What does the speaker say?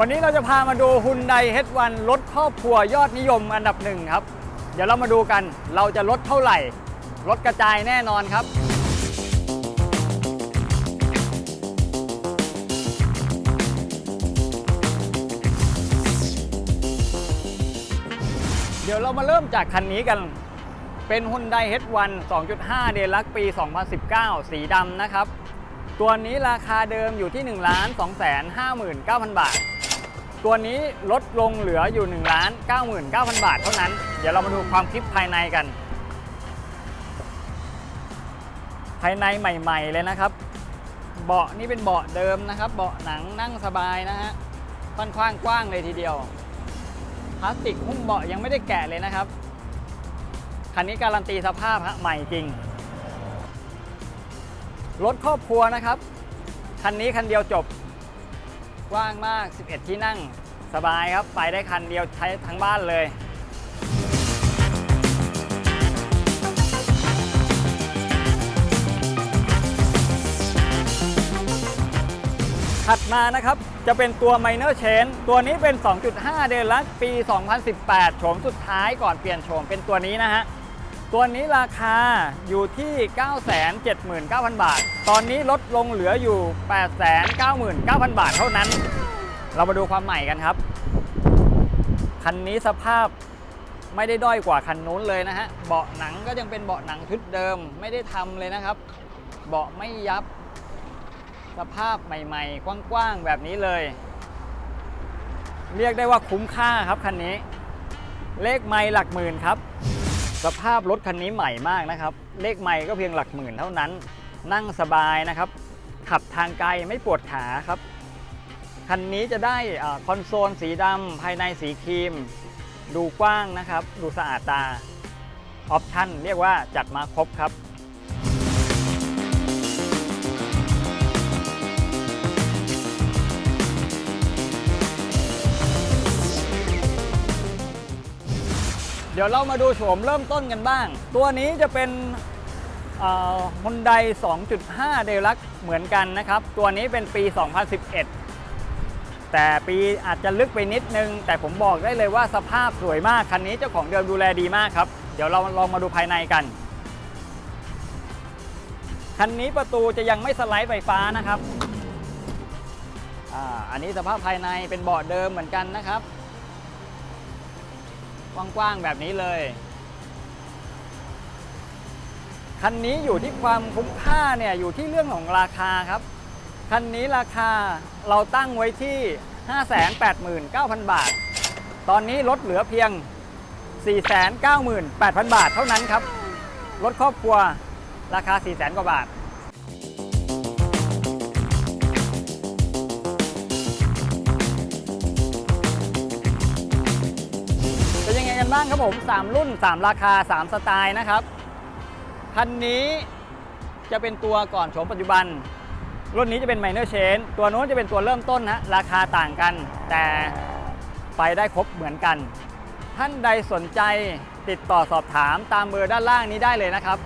วันนี้เราจะพามาดูฮุนไดเฮดวันรถครอบครัวยอดนิยมอันดับหนึ่งครับ เดี๋ยวเรามาดูกันเราจะลดเท่าไหร่ลดกระจายแน่นอนครับเดี๋ยวเรามาเริ่มจากคันนี้กัน เป็น Hyundai H1 2.5 เดลักปี 2019 สีดำนะครับ ตัวนี้ราคาเดิมอยู่ที่ 1 2 5 9 0 0 0 บาท ตัวนี้ลดลงเหลืออยู่ 1 9 9 0 0 0 บาทเท่านั้น เดี๋ยวเรามาดูความคลิปภายในกัน ภายในใหม่ๆเลยนะครับ เบาะนี่เป็นเบาะเดิมนะครับ เบาะหนังนั่งสบายนะฮะค่อนข้างกว้างเลยทีเดียว พลาสติกหุ้มเบาะยังไม่ได้แกะเลยนะครับ คันนี้การันตีสภาพฮะใหม่จริง รถครอบครัวนะครับ คันนี้คันเดียวจบ กว้างมาก 11 ที่นั่ง สบายครับ ไปได้คันเดียวใช้ทั้งบ้านเลยถัดมานะครับ จะเป็นตัว Minor Change ตัวนี้เป็น 2.5 เดลักปี 2018 โฉมสุดท้ายก่อนเปลี่ยนโฉมเป็นตัวนี้นะฮะ ตัวนี้ราคาอยู่ที่ 979,000 บาท ตอนนี้ลดลงเหลืออยู่ 899,000 บาทเท่านั้น เรามาดูความใหม่กันครับ คันนี้สภาพไม่ได้ด้อยกว่าคันนู้นเลยนะฮะ เบาะหนังก็ยังเป็นเบาะหนังชุดเดิมไม่ได้ทำเลยนะครับ เบาะไม่ยับ สภาพใหม่ ๆ กว้างๆ แบบนี้เลย เรียกได้ว่าคุ้มค่าครับคันนี้ เลขไม่หลักหมื่นครับ สภาพรถคันนี้ใหม่มากนะครับ เลขไม่ก็เพียงหลักหมื่นเท่านั้น นั่งสบายนะครับ ขับทางไกลไม่ปวดขาครับ คันนี้จะได้อคอนโซลสีดำภายในสีครีม ดูกว้างนะครับ ดูสะอาดตา ออปชั่นเรียกว่าจัดมาครบครับ ดี๋ยวเรามาดูโฉมเริ่มต้นกันบ้าง ตัวนี้จะเป็นฮุนได2.5 เดลักเหมือนกันนะครับ ตัวนี้เป็นปี 2011 แต่ปีอาจจะลึกไปนิดนึง แต่ผมบอกได้เลยว่าสภาพสวยมาก คันนี้เจ้าของเดิมดูแลดีมากครับ เดี๋ยวเราลองมาดูภายในกัน คันนี้ประตูจะยังไม่สไลด์ไฟฟ้านะครับออันนี้สภาพภายในเป็นเบาะเดิมเหมือนกันนะครับ กว้างๆแบบนี้เลย คันนี้อยู่ที่ความคุ้มค่าเนี่ยอยู่ที่เรื่องของราคาครับ คันนี้ราคาเราตั้งไว้ที่ 589,000 บาท ตอนนี้ลดเหลือเพียง 498,000 บาทเท่านั้นครับรถครอบครัวราคา 400,000 กว่าบาท บ้างครับผม 3 รุ่น 3 ราคา 3 สไตล์นะครับ คันนี้จะเป็นตัวก่อนโฉมปัจจุบัน รุ่นนี้จะเป็น minor change ตัวโน้นจะเป็นตัวเริ่มต้นนะราคาต่างกัน แต่ไปได้ครบเหมือนกัน ท่านใดสนใจติดต่อสอบถามตามเบอร์ด้านล่างนี้ได้เลยนะครับ